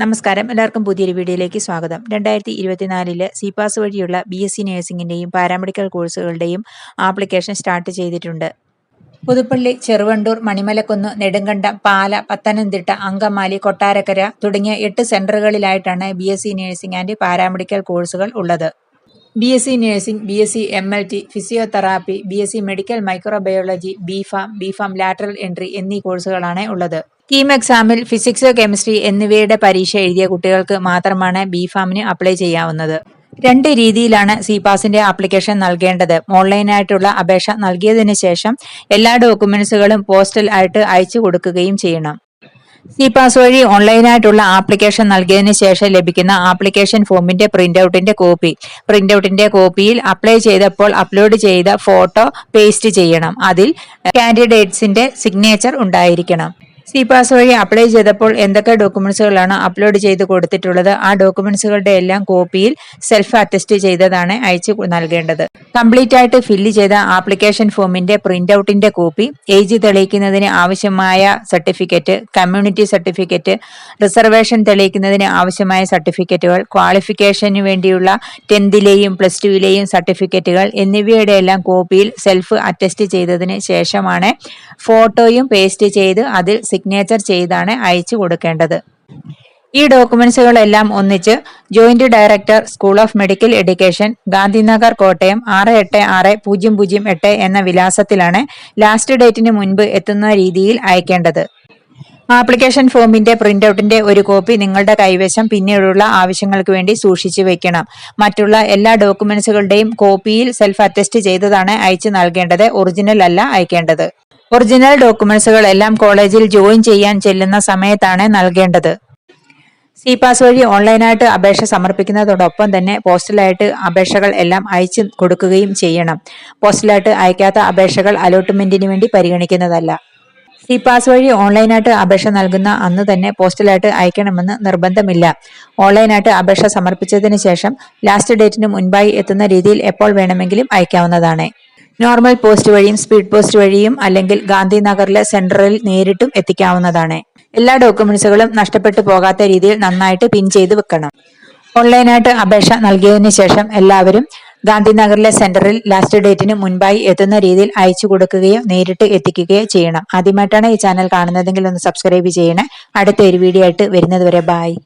നമസ്കാരം. എല്ലാവർക്കും പുതിയൊരു വീഡിയോയിലേക്ക് സ്വാഗതം. രണ്ടായിരത്തി ഇരുപത്തിനാലിൽ സിപാസ് വഴിയുള്ള ബി എസ് സി നഴ്സിംഗിന്റെയും പാരാമെഡിക്കൽ കോഴ്സുകളുടെയും ആപ്ലിക്കേഷൻ സ്റ്റാർട്ട് ചെയ്തിട്ടുണ്ട്. പുതുപ്പള്ളി ചെറുവണ്ടൂർ മണിമലക്കുന്ന് നെടുങ്കണ്ടം പാല പത്തനംതിട്ട അങ്കമാലി കൊട്ടാരക്കര തുടങ്ങിയ എട്ട് സെന്ററുകളിലായിട്ടാണ് B S C nursing and paramedical കോഴ്സുകൾ ഉള്ളത്. B S C nursing B S C M L T physiotherapy B S C medical microbiology B pharm B pharm lateral entry എന്നീ കോഴ്സുകളാണ് ഉള്ളത്. കീം എക്സാമിൽ ഫിസിക്സ് കെമിസ്ട്രി എന്നിവയുടെ പരീക്ഷ എഴുതിയ കുട്ടികൾക്ക് മാത്രമാണ് ബി ഫാമിന് അപ്ലൈ ചെയ്യാവുന്നത്. രണ്ട് രീതിയിലാണ് സി പാസിന്റെ ആപ്ലിക്കേഷൻ നൽകേണ്ടത്. ഓൺലൈനായിട്ടുള്ള അപേക്ഷ നൽകിയതിനു ശേഷം എല്ലാ ഡോക്യുമെന്റ്സുകളും പോസ്റ്റൽ ആയിട്ട് അയച്ചു കൊടുക്കുകയും ചെയ്യണം. സി പാസ് വഴി ഓൺലൈനായിട്ടുള്ള ആപ്ലിക്കേഷൻ നൽകിയതിന് ശേഷം ലഭിക്കുന്ന ആപ്ലിക്കേഷൻ ഫോമിന്റെ പ്രിന്റ് ഔട്ടിന്റെ കോപ്പി. പ്രിന്റ് ഔട്ടിന്റെ കോപ്പിയിൽ അപ്ലൈ ചെയ്തപ്പോൾ അപ്ലോഡ് ചെയ്ത ഫോട്ടോ പേസ്റ്റ് ചെയ്യണം. അതിൽ കാൻഡിഡേറ്റ്സിന്റെ സിഗ്നേച്ചർ ഉണ്ടായിരിക്കണം. സി പാസ് വഴി അപ്ലൈ ചെയ്തപ്പോൾ എന്തൊക്കെ ഡോക്യുമെന്റ്സുകളാണ് അപ്ലോഡ് ചെയ്ത് കൊടുത്തിട്ടുള്ളത്? ആ ഡോക്യുമെന്റ്സുകളുടെ എല്ലാം കോപ്പിയിൽ സെൽഫ് അറ്റസ്റ്റ് ചെയ്തതാണ് അയച്ചു നൽകേണ്ടത്. കംപ്ലീറ്റ് ആയിട്ട് ഫില്ല് ചെയ്ത ആപ്ലിക്കേഷൻ ഫോമിന്റെ പ്രിന്റ് ഔട്ടിന്റെ കോപ്പി ഏജ് തെളിയിക്കുന്നതിന് ആവശ്യമായ സർട്ടിഫിക്കറ്റ് കമ്മ്യൂണിറ്റി സർട്ടിഫിക്കറ്റ് റിസർവേഷൻ തെളിയിക്കുന്നതിന് ആവശ്യമായ സർട്ടിഫിക്കറ്റുകൾ ക്വാളിഫിക്കേഷന് വേണ്ടിയുള്ള ടെൻത്തിലെയും പ്ലസ് ടുവിലെയും സർട്ടിഫിക്കറ്റുകൾ എന്നിവയുടെ എല്ലാം കോപ്പിയിൽ സെൽഫ് അറ്റസ്റ്റ് ചെയ്തതിന് ശേഷമാണ് ഫോട്ടോയും പേസ്റ്റ് ചെയ്ത് അതിൽ സിഗ്നേച്ചർ ചെയ്താണ് അയച്ചു കൊടുക്കേണ്ടത്. ഈ ഡോക്യുമെന്റ്സുകളെല്ലാം ഒന്നിച്ച് joint director school of medical education Gandhinagar Kottayam ആറ് എട്ട് ആറ് പൂജ്യം പൂജ്യം എട്ട് എന്ന വിലാസത്തിലാണ് ലാസ്റ്റ് ഡേറ്റിന് മുൻപ് എത്തുന്ന രീതിയിൽ അയക്കേണ്ടത്. ആപ്ലിക്കേഷൻ ഫോമിന്റെ പ്രിന്റ് ഔട്ടിന്റെ ഒരു കോപ്പി നിങ്ങളുടെ കൈവശം പിന്നീടുള്ള ആവശ്യങ്ങൾക്ക് വേണ്ടി സൂക്ഷിച്ചു വെക്കണം. മറ്റുള്ള എല്ലാ ഡോക്യുമെന്റ്സുകളുടെയും കോപ്പിയിൽ സെൽഫ് അറ്റസ്റ്റ് ചെയ്തതാണ് അയച്ചു നൽകേണ്ടത്. ഒറിജിനൽ അല്ല അയക്കേണ്ടത്. ഒറിജിനൽ ഡോക്യുമെന്റ്സുകൾ എല്ലാം കോളേജിൽ ജോയിൻ ചെയ്യാൻ ചെല്ലുന്ന സമയത്താണ് നൽകേണ്ടത്. സി പാസ് വഴി ഓൺലൈനായിട്ട് അപേക്ഷ സമർപ്പിക്കുന്നതോടൊപ്പം തന്നെ പോസ്റ്റലായിട്ട് അപേക്ഷകൾ എല്ലാം അയച്ചു കൊടുക്കുകയും ചെയ്യണം. പോസ്റ്റലായിട്ട് അയക്കാത്ത അപേക്ഷകൾ അലോട്ട്മെന്റിന് വേണ്ടി പരിഗണിക്കുന്നതല്ല. സി പാസ് വഴി ഓൺലൈനായിട്ട് അപേക്ഷ നൽകുന്ന അന്ന് തന്നെ പോസ്റ്റലായിട്ട് അയക്കണമെന്ന് നിർബന്ധമില്ല. ഓൺലൈനായിട്ട് അപേക്ഷ സമർപ്പിച്ചതിന് ശേഷം ലാസ്റ്റ് ഡേറ്റിന് മുൻപായി എത്തുന്ന രീതിയിൽ എപ്പോൾ വേണമെങ്കിലും അയക്കാവുന്നതാണ്. നോർമൽ പോസ്റ്റ് വഴിയും സ്പീഡ് പോസ്റ്റ് വഴിയും അല്ലെങ്കിൽ ഗാന്ധിനഗറിലെ സെന്ററിൽ നേരിട്ടും എത്തിക്കാവുന്നതാണ്. എല്ലാ ഡോക്യുമെന്റ്സുകളും നഷ്ടപ്പെട്ടു പോകാത്ത രീതിയിൽ നന്നായിട്ട് പിൻ ചെയ്ത് വെക്കണം. ഓൺലൈനായിട്ട് അപേക്ഷ നൽകിയതിനു ശേഷം എല്ലാവരും ഗാന്ധിനഗറിലെ സെന്ററിൽ ലാസ്റ്റ് ഡേറ്റിന് മുൻപായി എത്തുന്ന രീതിയിൽ അയച്ചു കൊടുക്കുകയോ നേരിട്ട് എത്തിക്കുകയോ ചെയ്യണം. ആദ്യമായിട്ടാണ് ഈ ചാനൽ കാണുന്നതെങ്കിൽ ഒന്ന് സബ്സ്ക്രൈബ് ചെയ്യണേ. അടുത്ത ഒരു വീഡിയോ ആയിട്ട് വരുന്നത് വരെ ബായ്